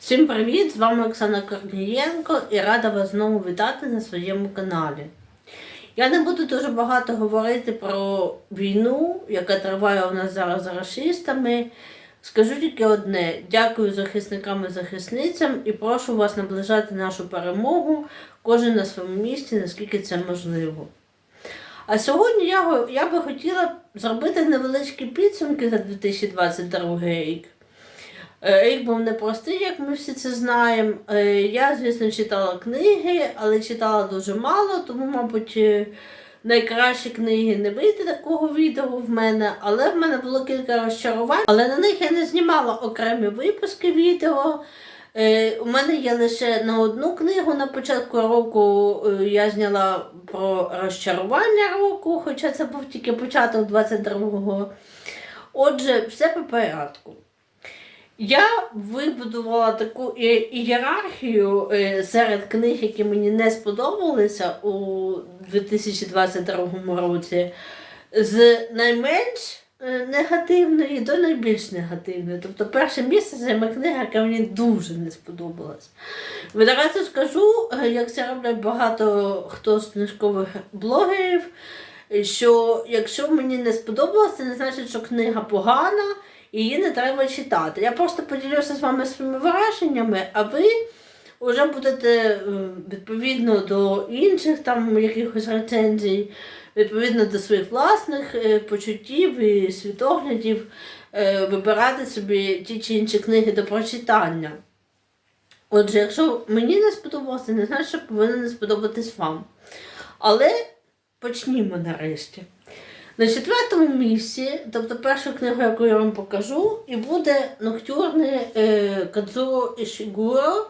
Всім привіт! З вами Оксана Корнієнко і рада вас знову вітати на своєму каналі. Я не буду дуже багато говорити про війну, яка триває у нас зараз з расистами. Скажу тільки одне: дякую захисникам і захисницям і прошу вас наближати нашу перемогу кожен на своєму місці, наскільки це можливо. А сьогодні я, я би хотіла зробити невеличкі підсумки за 2022 рік. Е, Рік був непростий, як ми всі це знаємо. Е, Я, звісно, читала книги, але читала дуже мало, тому, мабуть, е, найкращі книги не вийде такого відео в мене. Але в мене було кілька розчарувань. Але на них я не знімала окремі випуски відео. У мене є лише на одну книгу на початку року я зняла про розчарування року, хоча це був тільки початок 22-го. Отже, все по порядку. Я вибудувала таку ієрархію е, серед книг, які мені не сподобалися у 2022 році, з найменш е, негативної до найбільш негативної. Тобто перше місце займе книга, яка мені дуже не сподобалась. Відразу скажу, е, як це роблять багато хто з книжкових блогерів, що якщо мені не сподобалось, це не значить, що книга погана і її не треба читати. Я просто поділюся з вами своїми враженнями, а ви вже будете е, відповідно до інших там якихось рецензій, відповідно до своїх власних е, почуттів і світоглядів, е, вибирати собі ті чи інші книги до прочитання. Отже, якщо мені не сподобалося, не значить, що повинно не сподобатись вам. Але почнімо нарешті. На четвертому місці, тобто першу книгу, яку я вам покажу, і буде Ноктюрне е, Кадзуро Ішігуро.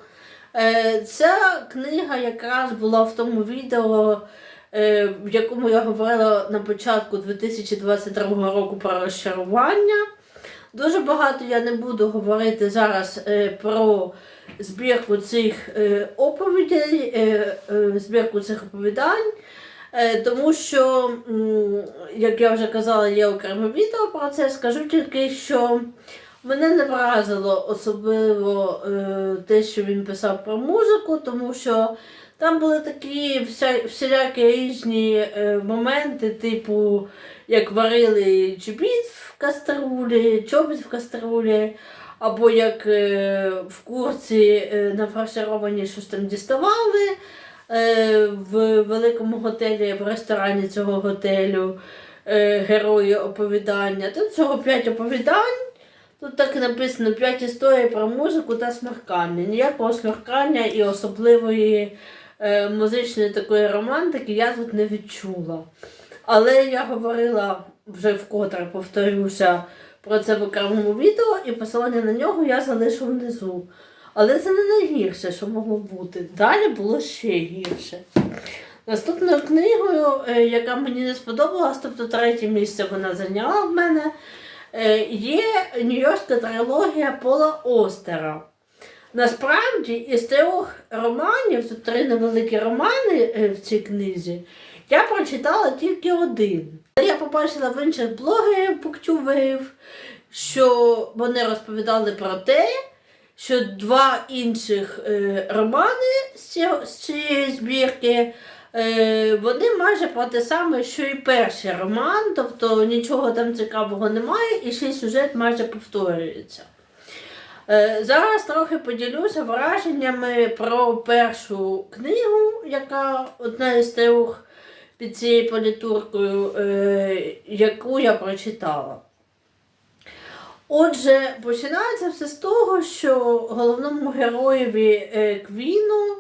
Е, ця книга якраз була в тому відео, е, в якому я говорила на початку 2022 року про розчарування. Дуже багато я не буду говорити зараз про збірку цих оповідей, збірку цих оповідань. Е, Тому що, як я вже казала, є окреме відео про це. Скажу тільки, що мене не вразило особливо е, те, що він писав про музику, тому що там були такі всілякі різні е, моменти, типу, як варили чобіт в каструлі, чобіт в каструлі, або як в курці нафаршировані щось там діставали в великому готелі, в ресторані цього готелю е, герої оповідання. Тут всього 5 оповідань. Тут так написано 5 історій про музику та смеркання. Ніякого смеркання і особливої е, музичної такої романтики я тут не відчула. Але я говорила вже вкотре повторюся про це в окремому відео, і посилання на нього я залишу внизу. Але це не найгірше, що могло бути. Далі було ще гірше. Наступною книгою, е, яка мені не сподобалась, тобто третє місце вона зайняла в мене, е, є Нью-Йоркська трилогія Пола Остера. Насправді, із трьох романів, тут три невеликі романи е, в цій книзі, я прочитала тільки один. Я побачила в інших блогерів, буктюберів, що вони розповідали про те, що два інших е, романи з, цієї збірки. Е, вони майже про те саме, що і перший роман, тобто нічого там цікавого немає, і ще сюжет майже повторюється. Е, зараз трохи поділюся враженнями про першу книгу, яка одна із трьох під цією політуркою, е, яку я прочитала. Отже, починається все з того, що головному героєві е, Квіну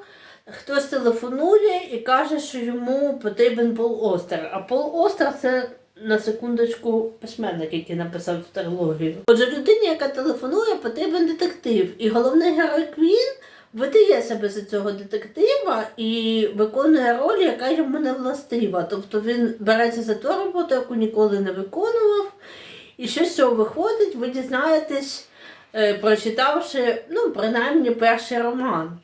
хтось телефонує і каже, що йому потрібен Пол Остер. А Пол Остер це на секундочку письменник, який написав трилогію. Отже, людині, яка телефонує, потрібен детектив. І головний герой Квін видає себе за цього детектива і виконує роль, яка йому не властива. Тобто він береться за ту роботу, яку ніколи не виконував. І що з цього виходить, ви дізнаєтесь, е, прочитавши, ну, принаймні, перший роман.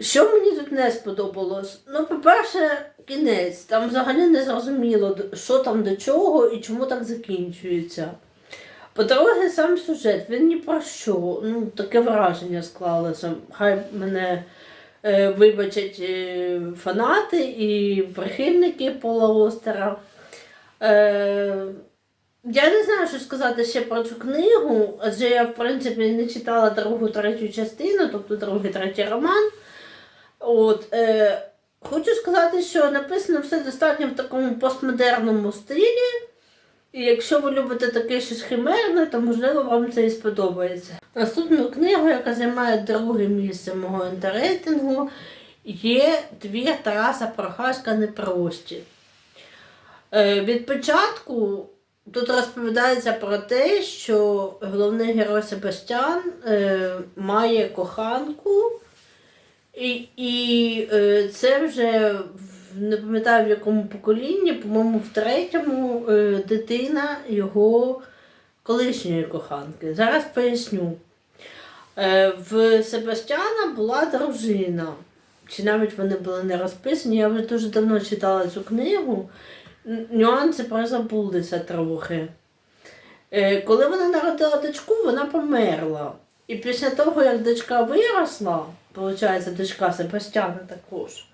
Що мені тут не сподобалось? Ну, по-перше, кінець. Там взагалі не зрозуміло, що там до чого і чому так закінчується. По-друге, сам сюжет, він ні про що. Ну, таке враження склалося. Хай мене е, вибачать е, фанати і прихильники Пола Остера. Е, я не знаю, що сказати ще про цю книгу, адже я, в принципі, не читала другу, третю частину, тобто другий, третій роман. От, е, хочу сказати, що написано все достатньо в такому постмодерному стилі. І якщо ви любите таке щось химерне, то можливо вам це і сподобається. Наступною книгою, яка займає друге місце мого інтеррейтингу, є твір Тараса Прохаська Непрості. Е, від початку тут розповідається про те, що головний герой Себастьян е, має коханку, і, і е, це вже не пам'ятаю в якому поколінні, по-моєму, в третьому е, дитина його колишньої коханки. Зараз поясню. Е, в Себастьяна була дружина, чи навіть вони були не розписані. Я вже дуже давно читала цю книгу. Нюанси прозабулися трохи. Е, Коли вона народила дочку, вона померла. І після того, як дочка виросла, виходить, дочка Себастьяна також,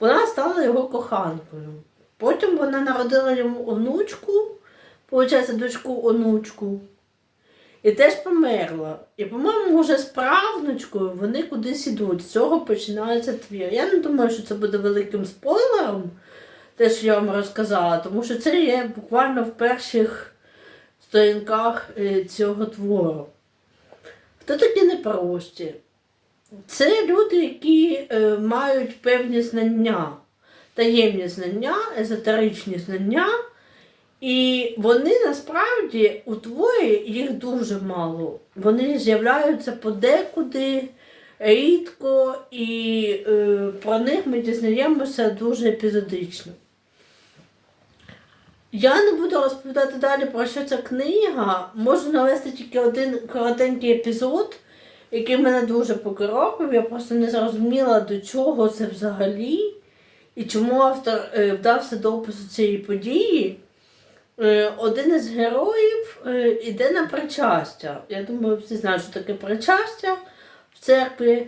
вона стала його коханкою. Потім вона народила йому онучку, виходить, дочку онучку. І теж померла. І, по-моєму, вже з правнучкою вони кудись ідуть. З цього починається твір. Я не думаю, що це буде великим спойлером, те, що я вам розказала, тому що це є буквально в перших сторінках е, цього твору. Хто такі непрості? Це люди, які е, мають певні знання, таємні знання, езотеричні знання. І вони насправді у творі їх дуже мало. Вони з'являються подекуди, рідко, і е, про них ми дізнаємося дуже епізодично. Я не буду розповідати далі про що ця книга. Можу навести тільки один коротенький епізод, який мене дуже покоробив. Я просто не зрозуміла, до чого це взагалі, і чому автор е, вдався до опису цієї події. Е, один із героїв е, іде на причастя. Я думаю, всі знають, що таке причастя в церкві.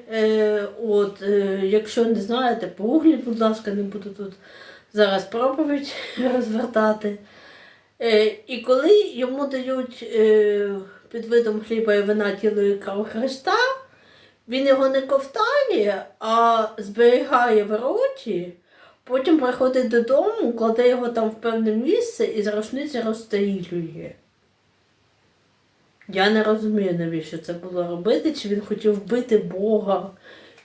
От, якщо не знаєте, погугліть, будь ласка, не буду тут зараз проповідь розвертати. Е, і коли йому дають е, під видом хліба і вина тіло і кров Христа, він його не ковтає, а зберігає в роті. Потім приходить додому, кладе його там в певне місце і з рушниці розстрілює. Я не розумію, навіщо це було робити, чи він хотів вбити Бога,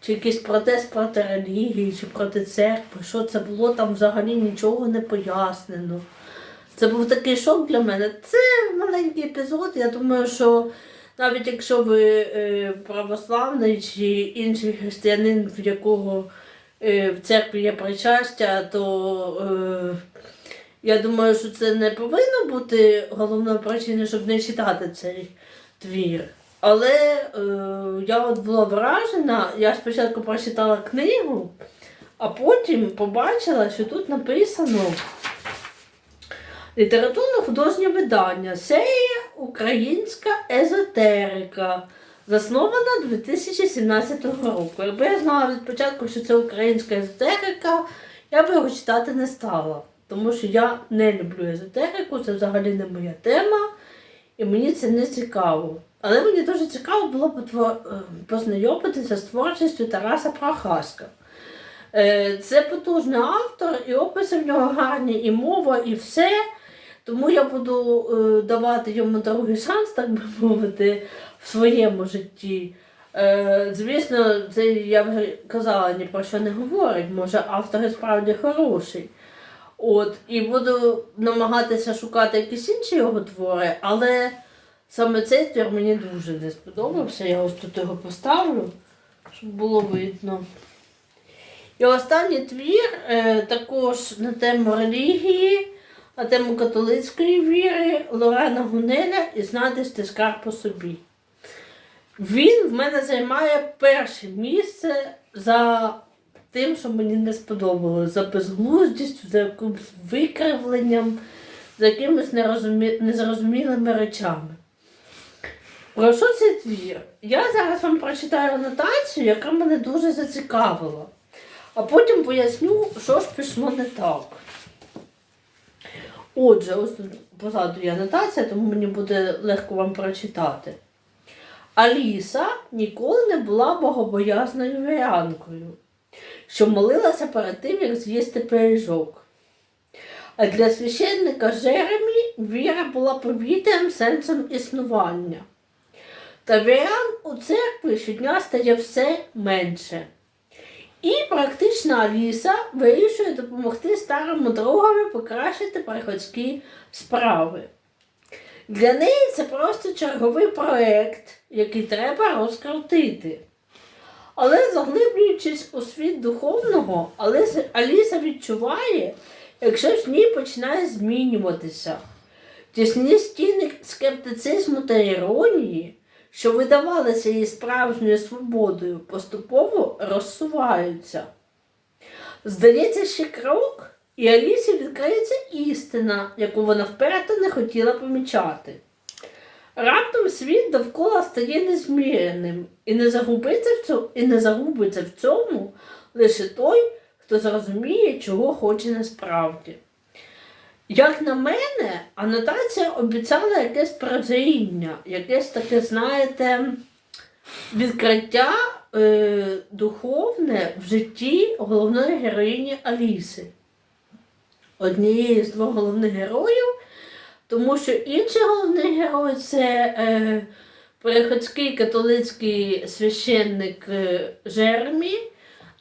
чи якийсь протест проти релігії, чи проти церкви. Що це було, там взагалі нічого не пояснено. Це був такий шок для мене. Це маленький епізод. Я думаю, що навіть якщо ви е, православний чи інший християнин, в якого е, в церкві є причастя, то е, я думаю, що це не повинно бути головною причиною, щоб не читати цей твір. Але е, я от була вражена, я спочатку прочитала книгу, а потім побачила, що тут написано літературно художнє видання. Серія Українська езотерика. Заснована 2017 року. Якби я знала від початку, що це українська езотерика, я би його читати не стала. Тому що я не люблю езотерику, це взагалі не моя тема, і мені це не цікаво. Але мені дуже цікаво було е, познайомитися з творчістю Тараса Прохаська. Е, Це потужний автор, і описи в нього гарні, і мова, і все. Тому я буду е, давати йому другий шанс, так би мовити, в своєму житті. Звісно, це я вже казала, ні про що не говорить. Може, автор і справді хороший. От, і буду намагатися шукати якісь інші його твори, але саме цей твір мені дуже не сподобався. Я ось тут його поставлю, щоб було видно. І останній твір е, також на тему релігії, на тему католицької віри Лорена Гунеля і знати стискар по собі. Він в мене займає перше місце за тим, що мені не сподобалось, за безглуздістю, за якимось викривленням, за якимись незрозумілими речами. Про що цей твір? Я зараз вам прочитаю анотацію, яка мене дуже зацікавила. А потім поясню, що ж пішло не так. Отже, ось тут позаду є анотація, тому мені буде легко вам прочитати. Аліса ніколи не була богобоязною вірянкою, що молилася перед тим, як з'їсти пиріжок. А для священника Жеремі віра була повітрям сенсом існування. Та вірян у церкві щодня стає все менше. І практична Аліса вирішує допомогти старому другові покращити приходські справи. Для неї це просто черговий проект, який треба розкрутити. Але заглиблюючись у світ духовного, Аліса, відчуває, як щось в ній починає змінюватися. Тісні стіни скептицизму та іронії, що видавалися їй справжньою свободою, поступово розсуваються. Здається, ще крок, і Алісі відкриється істина, яку вона вперто не хотіла помічати. Раптом світ довкола стає незміреним і не загубиться в цьому, і не загубиться в цьому лише той, хто зрозуміє, чого хоче насправді. Як на мене, анотація обіцяла якесь прозріння, якесь таке, знаєте, відкриття е, духовне в житті головної героїні Аліси. Однієї з двох головних героїв, тому що інший головний герой це е, приходський католицький священник е, Жеремі.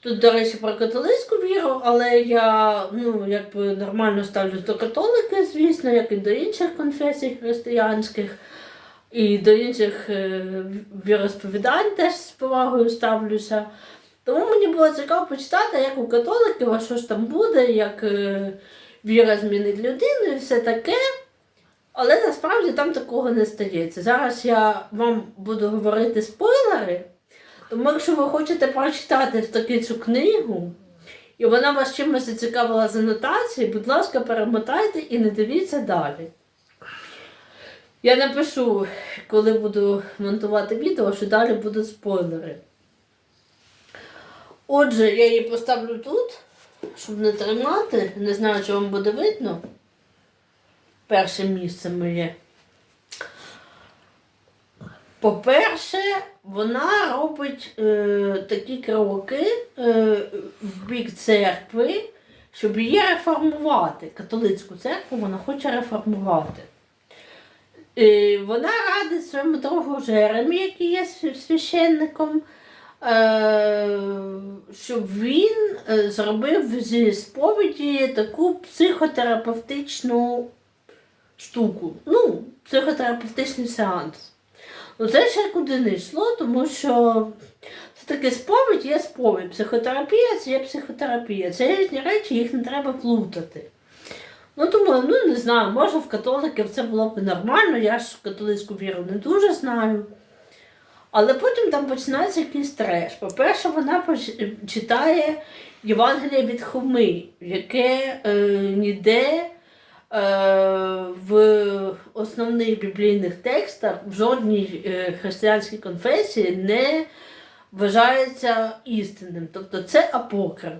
Тут, до речі, про католицьку віру, але я ну, якби нормально ставлюсь до католики, звісно, як і до інших конфесій християнських, і до інших е, віросповідань теж з повагою ставлюся. Тому мені було цікаво почитати, як у католиків, а що ж там буде, як е, віра змінить людину і все таке. Але насправді там такого не стається. Зараз я вам буду говорити спойлери. Тому якщо ви хочете прочитати таки цю книгу, і вона вас чимось зацікавила з анотації, будь ласка, перемотайте і не дивіться далі. Я напишу, коли буду монтувати відео, що далі будуть спойлери. Отже, я її поставлю тут, щоб не тримати. Не знаю, чи вам буде видно. Перше місце моє. По-перше, вона робить е, такі кроки е, в бік церкви, щоб її реформувати. Католицьку церкву вона хоче реформувати. Е, вона радить своєму другу Жеремі, який є священником, е, щоб він е, зробив зі сповіді таку психотерапевтичну штуку. Ну, психотерапевтичний сеанс. Ну, це ще куди не йшло, тому що це таке сповідь є сповідь. Психотерапія це є психотерапія. Це різні речі, їх не треба плутати. Ну, тому, ну не знаю, може в католиків це було б нормально, я ж католицьку віру не дуже знаю. Але потім там починається якийсь треш. По-перше, вона читає Євангеліє від Хоми, яке е, ніде в основних біблійних текстах в жодній е, християнській конфесії не вважається істинним. Тобто це апокриф.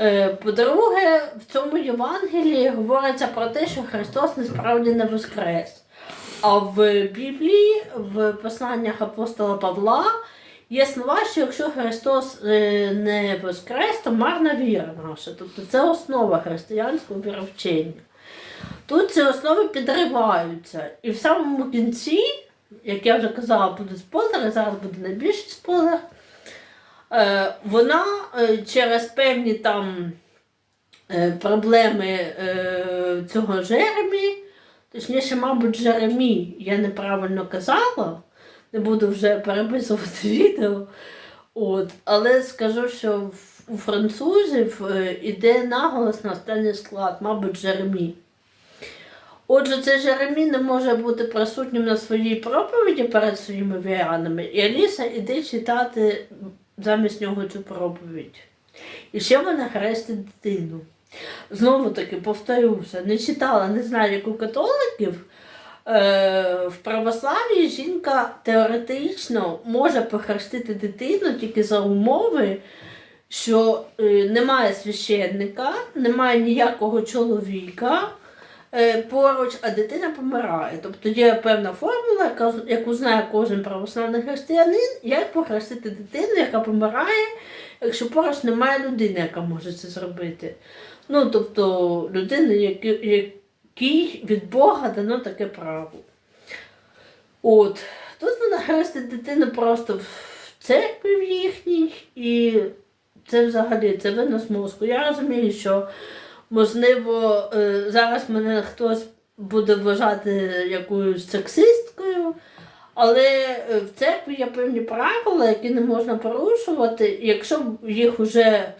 Е, По-друге, в цьому Євангелії говориться про те, що Христос насправді не воскрес. А в Біблії, в посланнях апостола Павла, є слова, що якщо Христос е, не воскрес, то марна віра наша. Тобто це основа християнського віровчення. Тут ці основи підриваються. І в самому кінці, як я вже казала, будуть спойлери, зараз буде найбільший спойлер. Е, вона е, через певні там проблеми цього Жеремі, точніше, мабуть, Жеремі, я неправильно казала, не буду вже переписувати відео. От, але скажу, що у французів е, іде наголос на останній склад, мабуть, Жеремі. Отже, цей Жеремі не може бути присутнім на своїй проповіді перед своїми вірянами, і Аліса іде читати замість нього цю проповідь. І ще вона хрестить дитину. Знову таки повторюся, не читала, не знаю, як у католиків. Е, в православ'ї жінка теоретично може похрестити дитину тільки за умови, що е, немає священника, немає ніякого чоловіка е, поруч, а дитина помирає. Тобто є певна формула, яку знає кожен православний християнин, як похрестити дитину, яка помирає, якщо поруч немає людини, яка може це зробити. Ну, тобто людини, якій від Бога дано таке право. От. Тут вона хрестить дитину просто в церкві в їхній, і це взагалі це винос мозку. Я розумію, що можливо е, зараз мене хтось буде вважати якоюсь сексисткою, але е, в церкві є певні правила, які не можна порушувати. Якщо їх вже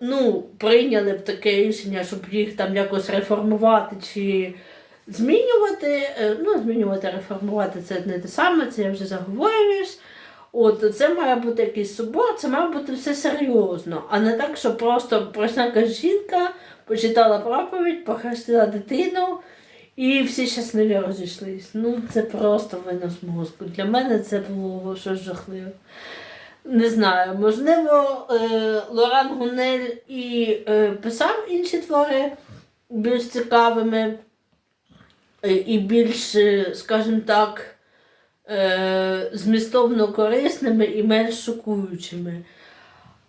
ну, прийняли б таке рішення, щоб їх там якось реформувати чи змінювати, е, ну, змінювати, реформувати це не те саме, це я вже заговорююсь. От це має бути якийсь собор, це має бути все серйозно, а не так, що просто пройшла жінка, почитала проповідь, похрестила дитину і всі щасливі розійшлись. Ну це просто винос мозку. Для мене це було щось жахливе. Не знаю, можливо, е, Лоран Гунель і е, писав інші твори більш цікавими е, і більш, скажімо так, змістовно корисними і менш шокуючими.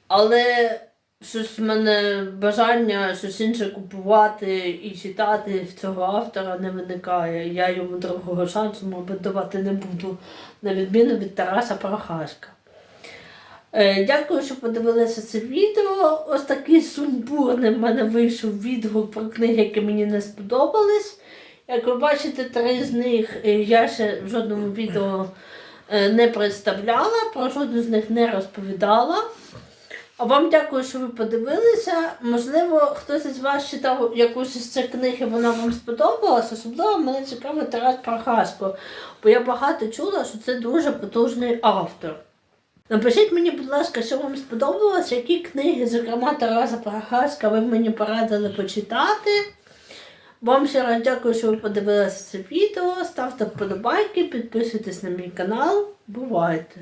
Але щось в мене бажання щось інше купувати і читати в цього автора не виникає. Я йому другого шансу, мабуть, давати не буду, на відміну від Тараса Прохаська. Е, Дякую, що подивилися це відео. Ось такий сумбурний в мене вийшов відгук про книги, які мені не сподобались. Як ви бачите, три з них е, я ще в жодному відео е, не представляла, про жодну з них не розповідала. А вам дякую, що ви подивилися. Можливо, хтось із вас читав якусь із цих книг і вона вам сподобалась. Особливо мене цікавий Тарас Прохасько, бо я багато чула, що це дуже потужний автор. Напишіть мені, будь ласка, що вам сподобалось, які книги, зокрема Тараса Прохаська, ви мені порадили почитати. Вам ще раз дякую, що ви подивилися це відео. Ставте вподобайки, підписуйтесь на мій канал. Бувайте!